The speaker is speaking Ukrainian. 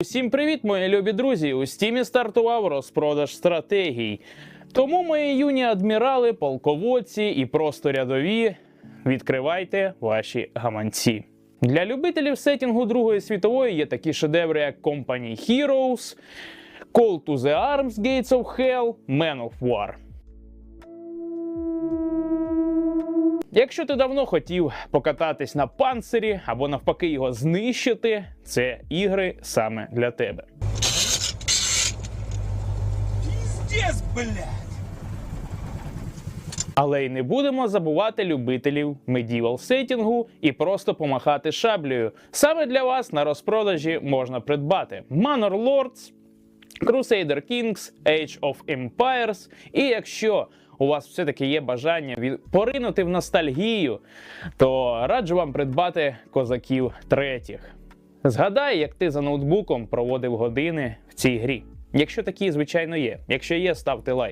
Усім привіт, мої любі друзі! У стімі стартував розпродаж стратегій. Тому мої юні адмірали, полководці і просто рядові. Відкривайте ваші гаманці. Для любителів сетінгу Другої світової є такі шедеври, як Company Heroes, Call to the Arms Gates of Hell, Man of War. Якщо ти давно хотів покататись на панцирі або навпаки його знищити, це ігри саме для тебе. Блядь! Але й не будемо забувати любителів медівал сетінгу і просто помахати шаблею. Саме для вас на розпродажі можна придбати Manor Lords, Crusader Kings, Age of Empires. І якщо у вас все-таки є бажання поринути в ностальгію, то раджу вам придбати козаків третіх. Згадай, як ти за ноутбуком проводив години в цій грі. Якщо такі, звичайно, є. Якщо є, ставте лайк.